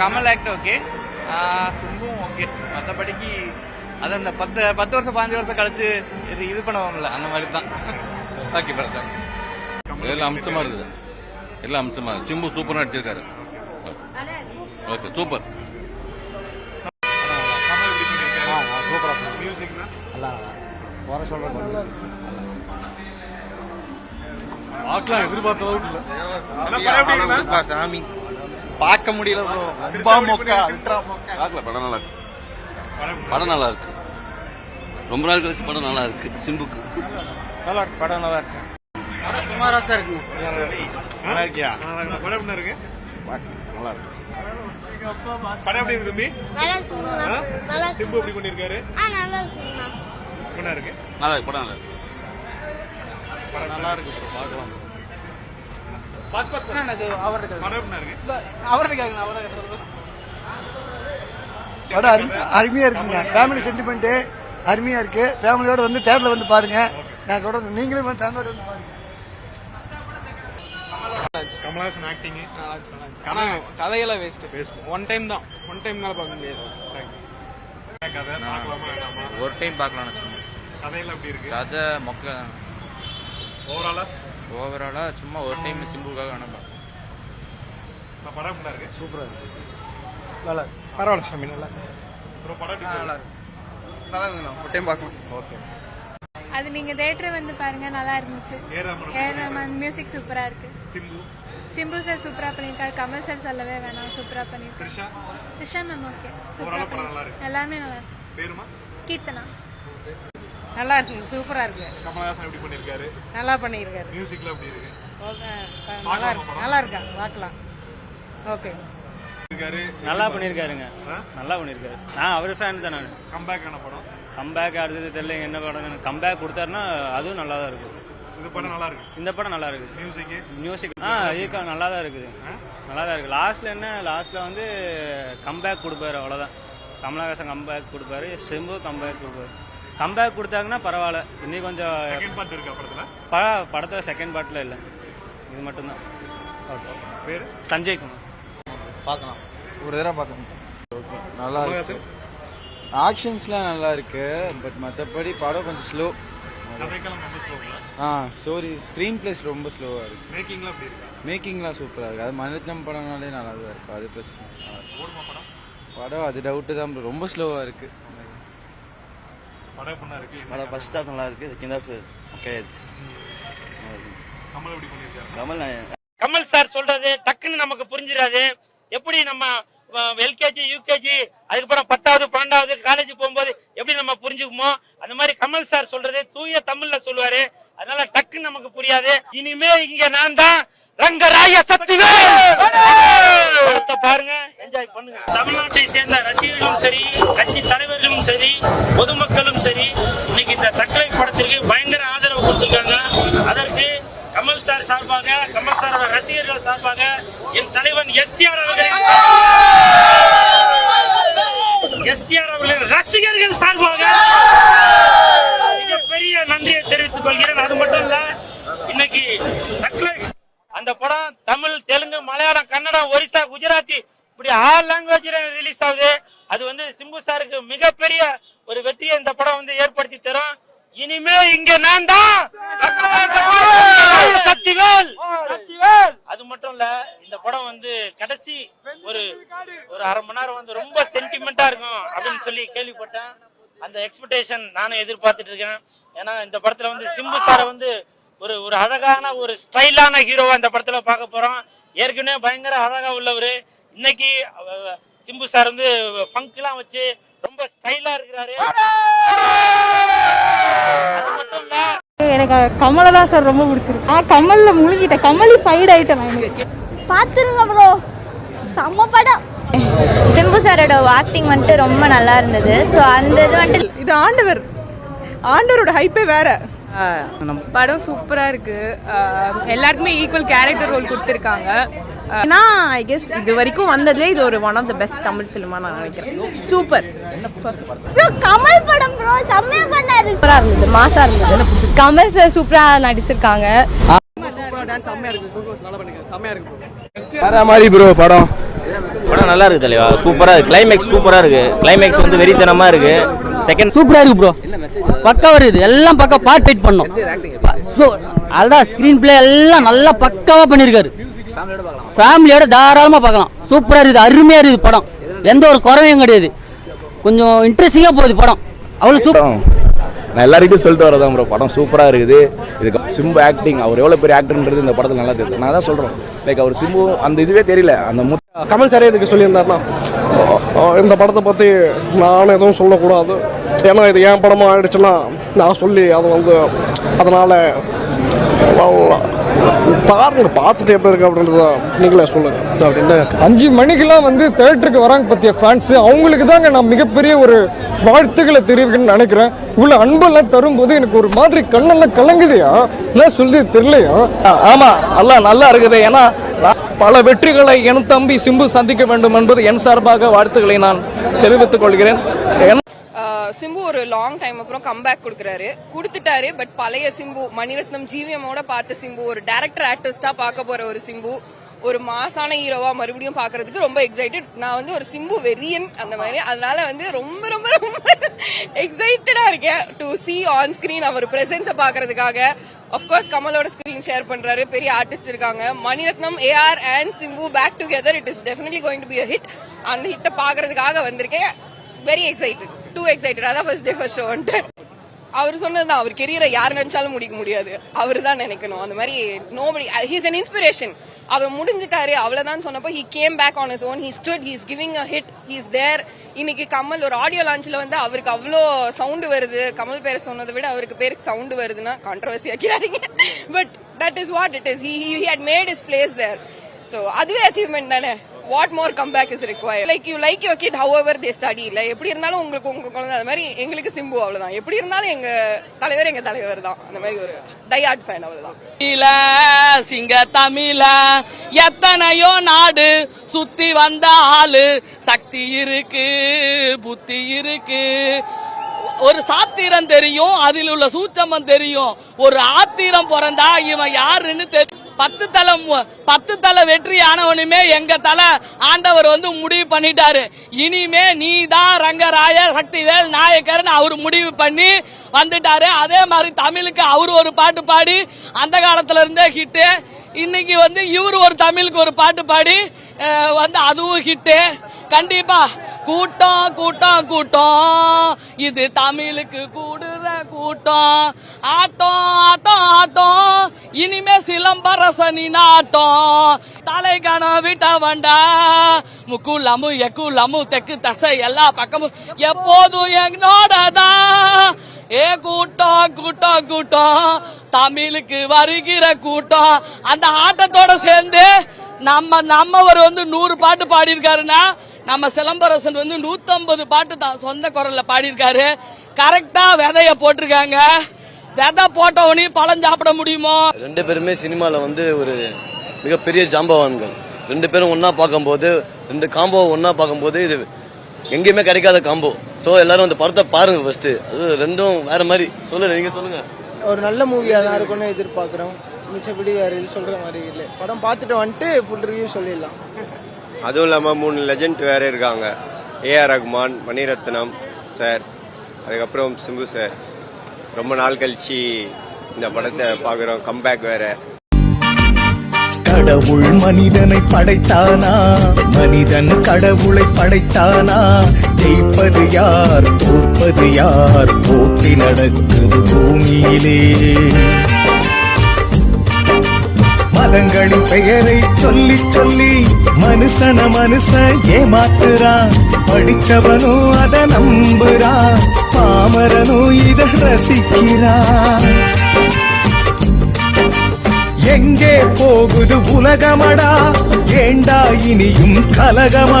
Kamal act okay சிம்பும் okay மற்றபடிக்கு அது அந்த பத்து பத்து வருஷம் பாஞ்சு வருஷம் கழிச்சு இது இது பண்ணுவோம்ல அந்த மாதிரி தான் ஓகே பிரதர் எல்லாம் அம்சமா இருக்குது எல்லாம் அம்சமா இருக்கு சிம்பு சூப்பரா நடிச்சிருக்காரு. ஓகே சூப்பர் கமல் எப்படி பண்ணிருக்காரு? சூப்பரா மியூசிக்னா நல்லா நல்லா. குறை சொல்ற பார்க்கலாம் எதிர்பார்த்த அளவுக்கு இல்ல? சாமி. பார்க்க முடியல ப்ரோ ரொம்ப மொக்கா. அல்ட்ரா மொக்கா. பார்க்கல படம் நல்லா இருக்கு. படம் நல்லா இருக்கு. ரொம்ப நாள் கழிச்சு படம் நல்லா இருக்கு சிம்புக்கு. நல்லா இருக்கு படம் நல்லா இருக்கு. சுமாரா தான் இருக்குங்க நல்லா இருக்கியா? படம் எப்படி இருக்கு? நல்லா இருக்கு. படம் எப்படி இருக்கு தம்பி? சிம்பு எப்படி பண்ணிருக்காரு? ஆ நல்லா இருக்கு நல்லா இருக்கு. படம் நல்லா இருக்கு. படம் நல்லா இருக்கு பார்க்கலாம். பாத்து பாத்து படம் எப்படி இருக்கு படம் அருமை- அருமையா இருக்குங்க. ஃபேமிலி சென்டிமெண்ட் அருமையா இருக்கு. ஃபேமிலியோட வந்து தேட்டர்ல வந்து பாருங்க. நான் தொடர்ந்து நீங்களும் வந்து ஃபேமிலியோட வந்து பாருங்க. கமலஹாசன் ஆக்டிங் ஆனா கதையெல்லாம் வேஸ்ட் Waste. ஒன் டைம் தான். ஒன் டைம்னால பார்க்க முடியாது. கதை பார்க்கலாமா ஒரு டைம் பார்க்கலாம் சும்மா கதையெல்லாம் எப்படி இருக்கு? கதை மொக்க ஓவராலா ஓவராலா சும்மா ஒரு டைம் சிம்புக்காக வேணாம் படம் இருக்கு? சூப்பரா இருக்கு. நல்லா இருக்கு. பரவாயில்ல சாமி நல்லா ப்ரோ படம் எப்படி இருக்கு? நல்லா இருந்தது ஒரு டைம் பார்க்கலாம். ஓகே அது நீங்க தேட்டர் வந்து பாருங்க நல்லா இருந்துச்சு. A Ramanan A Rahman music சூப்பரா இருக்கு. சிம்பு. சிம்பு சார் சூப்பரா பண்ணிருக்காரு. கமல் சார் சொல்லவே வேணாம் சூப்பரா பண்ணிருக்காரு. ரிஷா மேம் ஓகே சூப்பரா நல்லா. எல்லாமே நல்லா இருக்கு. பேருமா? கீர்த்தனா. நல்லா இருக்கு சூப்பரா இருக்கு. கமலஹாசன் எப்படி பண்ணிருக்காரு நல்லா பண்ணியிருக்காரு. மியூசிக்ல எப்படி இருக்கு? நல்லா இருக்கு நல்லா இருக்கா? பார்க்கலாம். ஓகே. நல்லா பண்ணியிருக்காருங்க. ஆ? நல்லா பண்ணியிருக்காரு. நான் அவர் ஃபேன் தான் நான். கம்பேக் ஆன படம். கம்பேக் அடுத்தது தெரியல என்ன படம் கம்பேக் கொடுத்தாருன்னா அதுவும் நல்லா தான் இருக்கும். இந்த படம் நல்லா இருக்கு. இந்த படம் நல்லா இருக்குது மியூசிக் மியூசிக் ஆ இருக்கா நல்லா தான் இருக்குது. நல்லா தான் இருக்குது லாஸ்ட்ல என்ன? லாஸ்ட்ல வந்து கம்பேக் கொடுப்பாரு அவ்வளோதான் கமலஹாசன் கம்பேக் கொடுப்பாரு செம்பு கம்பேக் கொடுப்பாரு. கம்பேக் கொடுத்தாங்கன்னா பரவாயில்ல. இன்னும் கொஞ்சம் செகண்ட் பார்ட் இருக்கா படத்துல? ப படத்தில் செகண்ட் பார்ட்டில் இல்லை. இது மட்டும்தான். ஓகே பேரு? சஞ்சய் குமார். பார்க்கலாம். ஒரு தடவை பார்க்கணும் நல்லா கமலஹாசன் ஆக்ஷன்ஸ்லாம் நல்லா இருக்கு பட் மற்றபடி படம் கொஞ்சம் ஸ்லோ ஆ ஸ்டோரி ஸ்க்ரீன் பிளேஸ் ரொம்ப ஸ்லோவாக இருக்கு. மேக்கிங்லாம் இருக்கா? மேக்கிங்லாம் சூப்பராக இருக்கு. அது மனிதம் படம்னாலே நல்லா தான் இருக்கு. அது ப்ளஸ் படம்? படம் அது டவுட்டு தான். ரொம்ப ஸ்லோவாக இருக்கு. படம் ஃபர்ஸ்ட் ஹாஃப் நல்லா இருக்கு செகண்ட் ஹாஃப் ஓகே கமல் எப்படி பண்ணிருக்காரு கமல் கமல் சார் சொல்றது டக்குன்னு நமக்கு புரிஞ்சிடாது எப்படி நம்ம எல்கேஜி யூகேஜி அதுக்கப்புறம் பத்தாவது பன்னெண்டாவது காலேஜ் போகும்போது எப்படி நம்ம புரிஞ்சுக்குமோ அந்த மாதிரி கமல் சார் சொல்றது தூய தமிழ்ல சொல்லுவாரு. அதனால டக்குன்னு நமக்கு புரியாது. இனிமே இங்க நான் தான் ரங்கராய சத்துவேல் பாருங்க என்ஜாய் பண்ணுங்க. தமிழ்நாட்டை சேர்ந்த ரசிகர்களும் சரி கட்சி தலைவர்களும் சரி பொதுமக்களும் சரி இன்னைக்கு இந்த தக்கலை படத்திற்கு பயங்கர ஆதரவு கொடுத்திருக்காங்க. அதற்கு கமல் சார் சார்பாக கமல் சாரோட ரசிகர்கள் சார்பாக என் தலைவன் எஸ்டிஆர் அவர்களின் எஸ்டிஆர் அவர்களின் ரசிகர்கள் சார்பாக பெரிய நன்றியை தெரிவித்துக் கொள்கிறேன். அது மட்டும் இல்ல இன்னைக்கு அந்த படம் தமிழ் தெலுங்கு மலையாளம் கன்னடம் ஒரிசா குஜராத்தி இப்படி ஆறு லாங்குவேஜ் ரிலீஸ் ஆகுது. அது வந்து சிம்பு சாருக்கு மிகப்பெரிய ஒரு வெற்றியை இந்த படம் வந்து ஏற்படுத்தி தரும். இனிமே இங்க நான் தான் சக்திவேல். சக்திவேல். அது மட்டும் இல்ல இந்த படம் வந்து கடைசி ஒரு ஒரு அரை மணி நேரம் வந்து ரொம்ப சென்டிமெண்டா இருக்கும் அப்படின்னு சொல்லி கேள்விப்பட்டேன். அந்த எக்ஸ்பெக்டேஷன் நானும் எதிர்பார்த்துட்டு இருக்கேன். ஏன்னா இந்த படத்துல வந்து சிம்பு சாரை வந்து ஒரு ஒரு அழகான ஒரு ஸ்டைலான ஹீரோவா இந்த படத்துல பார்க்க போறோம். ஏற்கனவே பயங்கர அழகா உள்ளவர். இன்னைக்கு சிம்பு சார் வந்து ஃபங்க்லாம் வச்சு ரொம்ப ஸ்டைலா இருக்கிறாரு. அது மட்டும் இல்ல எனக்கு கமலை தான் சார் ரொம்ப பிடிச்சிருக்கு. ஆ கமலில் முழுகிட்டேன். கமலி ஃபைட் ஆயிட்டேன் நான் எனக்கு பார்த்துருங்க ப்ரோ செம்ம படம். சிம்பு சாரோட ஆக்டிங் வந்துட்டு ரொம்ப நல்லா இருந்தது. ஸோ அந்த இது வந்துட்டு இது ஆண்டவர். ஆண்டவரோட ஹைப்பே வேற. படம் சூப்பரா இருக்கு. எல்லாருக்குமே ஈக்குவல் கேரக்டர் ரோல் கொடுத்துருக்காங்க. ஏன்னா ஐ கெஸ் இது வரைக்கும் வந்ததுலே இது ஒரு one of the best Tamil ஃபிலிமா நான் நினைக்கிறேன். சூப்பர் ப்ரோ கமல் படம் ப்ரோ செம்மையா பண்ணாரு. சூப்பரா இருந்தது மாசா இருந்தது. கமல் சார் சூப்பரா நடிச்சிருக்காங்க. வேற மாதிரி ப்ரோ படம். படம் நல்லா இருக்கு தலைவா சூப்பரா இருக்கு. கிளைமேக்ஸ் சூப்பரா இருக்கு. கிளைமேக்ஸ் வந்து வெறித்தனமா இருக்கு. செகண்ட் சூப்பரா இருக்கு ப்ரோ பக்கா வருது எல்லாம் பக்கா பார்ட் ஃபைட் பண்ணோம். ஸோ அதான் ஸ்க்ரீன் பிளே எல்லாம் நல்லா பக்காவா பண்ணியிருக்காரு ஃபேமிலியோட தாராளமாக பார்க்கலாம். சூப்பராக இருக்குது அருமையாக இருக்குது படம். எந்த ஒரு குறையும் கிடையாது. கொஞ்சம் இன்ட்ரெஸ்டிங்காக போகுது படம். அவ்வளோ சூப்பர் நான் எல்லாருக்கும் சொல்லிட்டு வரதான் ப்ரோ படம் சூப்பராக இருக்குது. இதுக்கு சிம்பு ஆக்டிங் அவர் எவ்வளோ பெரிய ஆக்டர்ன்றது இந்த படத்தில் நல்லா தெரியுது. நான் தான் சொல்கிறேன் லைக் அவர் சிம்பு அந்த இதுவே தெரியல. அந்த மு கமல் சாரே இதுக்கு சொல்லியிருந்தாருன்னா இந்த படத்தை பற்றி நான் எதுவும் சொல்லக்கூடாது. ஏன்னா இது என் படமாக ஆயிடுச்சுன்னா நான் சொல்லி அது வந்து அதனால் பாருங்க பார்த்துட்டு எப்படி இருக்கு அப்படின்றத நீங்களே சொல்லுங்க. அப்படின்னு அஞ்சு மணிக்கெல்லாம் வந்து தேட்டருக்கு வராங்க பற்றிய ஃபேன்ஸு அவங்களுக்கு தாங்க நான் மிகப்பெரிய ஒரு வாழ்த்துக்களை தெரிவிக்கணும்னு நினைக்கிறேன். இவ்வளோ அன்பெல்லாம் தரும்போது எனக்கு ஒரு மாதிரி கண்ணெல்லாம் கலங்குதையா? என்ன சொல்லுது தெரியலையா? ஆமாம் எல்லாம் நல்லா இருக்குது. ஏன்னா பல வெற்றிகளை என் தம்பி சிம்பு சந்திக்க வேண்டும் என்பது என் சார்பாக வாழ்த்துக்களை நான் தெரிவித்துக் கொள்கிறேன். சிம்பு ஒரு லாங் டைம் அப்புறம் கம்பேக் கொடுக்குறாரு. கொடுத்துட்டாரு பட் பழைய சிம்பு மணிரத்னம் ஜீவியமோட பார்த்த சிம்பு ஒரு டேரக்டர் ஆக்டர்ஸ்டா பார்க்க போற ஒரு சிம்பு ஒரு மாசான ஹீரோவா மறுபடியும் பாக்குறதுக்கு ரொம்ப எக்ஸைட்டட் நான் வந்து ஒரு சிம்பு வெறியன் அந்த மாதிரி. அதனால வந்து ரொம்ப ரொம்ப ரொம்ப எக்ஸைட்டடா இருக்கேன். டு சி ஆன் ஸ்கிரீன் அவர் பிரசன்ஸை பார்க்கறதுக்காக. அஃப்கோர்ஸ் கமலோட ஸ்கிரீன் ஷேர் பண்றாரு. பெரிய ஆர்டிஸ்ட் இருக்காங்க. Maniratnam AR and Simbu back together it is definitely going to be hit அந்த ஹிட்டை பார்க்கறதுக்காக வந்திருக்கேன். வெரி எக்ஸைட்டட் டூ எக்ஸைட்டட் அதான் ஃபர்ஸ்ட் டே ஃபர்ஸ்ட் ஷோன்ட்டு அவர் சொன்னதுதான் அவர் கெரியரை யார் நினைச்சாலும் முடிக்க முடியாது. அவர் தான் நினைக்கணும். அந்த மாதிரி நோபடி ஹீஸ் அன் இன்ஸ்பிரேஷன் அவர் முடிஞ்சிட்டாரு அவ்வளவுதான் சொன்னப்போ he came back on his own he stood he's giving a hit he's there இன்னைக்கு கமல் ஒரு ஆடியோ லான்ச்ல வந்து அவருக்கு அவ்வளோ சவுண்டு வருது. கமல் பேரை சொன்னதை விட அவருக்கு பேருக்கு சவுண்டு வருதுன்னா controversy ஆக்கிறாதீங்க but that is what it is he he had made his place there so அதுவே அச்சீவ்மெண்ட் தானே? What more come back is require like you like your kid however they study இல்லை எப்படி இருந்தாலும் உங்களுக்கு உங்க குழந்தை அது மாதிரி எங்களுக்கு சிம்பு அவ்வளவுதான். எப்படி இருந்தாலும் எங்க தலைவர் எங்க தலைவர் தான். அந்த மாதிரி ஒரு டையாட் ஃபேன் அவ்வளவுதான். சிங்க தமிழ எத்தனையோ நாடு சுத்தி வந்த ஆளு. சக்தி இருக்கு புத்தி இருக்கு. ஒரு சாத்திரம் தெரியும் அதில் உள்ள சூச்சமம் தெரியும். ஒரு ஆத்திரம் பிறந்தா இவன் யாருன்னு தெரியும் பத்து தலை மு- பத்து தலை வெற்றி ஆனவனுமே எங்க தலை ஆண்டவர் வந்து முடிவு பண்ணிட்டாரு. இனிமே நீ தான் ரங்கராய சக்திவேல் நாயக்கர்னு அவர் முடிவு பண்ணி வந்துட்டாரு. அதே மாதிரி தமிழுக்கு அவர் ஒரு பாட்டு பாடி அந்த காலத்துல இருந்தே ஹிட்டு இன்னைக்கு வந்து இவர் ஒரு தமிழுக்கு ஒரு பாட்டு பாடி வந்து அதுவும் ஹிட்டு கண்டிப்பா கூட்டம் கூட்டம் கூட்டம் இது தமிழுக்கு கூடுற கூட்டம் ஆட்டம் ஆட்டம் ஆட்டம் இனிமே சிலம்பரசனி நாட்டம் தலை கணம் விட்ட வண்டா. முக்குலமு எக்குலமு தெக்கு தசை எல்லா பக்கமும் எப்போதும் என்னோடதான் ஏ கூட்டம் கூட்டம் கூட்டம் தமிழுக்கு வருகிற கூட்டம் அந்த ஆட்டத்தோட சேர்ந்து நம்ம நம்மவர் வந்து நூறு பாட்டு பாடியிருக்காருன்னா நம்ம சிலம்பரசன் வந்து நூத்தம்பது பாட்டு தான் சொந்த குரல்ல பாடியிருக்காரு. கரெக்டா விதைய போட்டிருக்காங்க. விதை போட்டவனையும் பழம் சாப்பிட முடியுமோ? ரெண்டு பேருமே சினிமால வந்து ஒரு மிகப்பெரிய ஜாம்பவான்கள். ரெண்டு பேரும் ஒன்னா பார்க்கும்போது ரெண்டு காம்போ ஒன்னா பார்க்கும்போது இது எங்கேயுமே கிடைக்காத காம்போ சோ எல்லாரும் அந்த படத்தை பாருங்க ஃபர்ஸ்ட் அது ரெண்டும் வேற மாதிரி. சொல்லுங்க நீங்க சொல்லுங்க. ஒரு நல்ல மூவியாக தான் இருக்கும்னு எதிர்பார்க்குறோம். மிச்சப்படி வேறு இது சொல்கிற மாதிரி இல்லை. படம் பார்த்துட்டு வந்துட்டு ஃபுல் ரிவ்யூ சொல்லிடலாம். அதுவும் இல்லாமல் மூணு லெஜண்ட் வேற இருக்காங்க. ஏஆர் ரகுமான் மணிரத்னம் சார் அதுக்கப்புறம் சிம்பு சார் ரொம்ப நாள் கழிச்சு இந்த படத்தை பார்க்குறோம். கம்பேக் வேற. கடவுள் மனிதனை படைத்தானா? மனிதன் கடவுளை படைத்தானா? ஜெயிப்பது யார் தோற்பது யார்? போட்டி நடக்குது பூமியிலே. பாதங்களின் பெயரை சொல்லி சொல்லி மனுஷன மனுஷன் ஏமாத்துறான் படித்தவனும் அதை நம்புறான் பாமரனும் இதை ரசிக்கிறான் எங்கே போகுது உலகமடா? ஏண்டா இனியும் கலகமடா?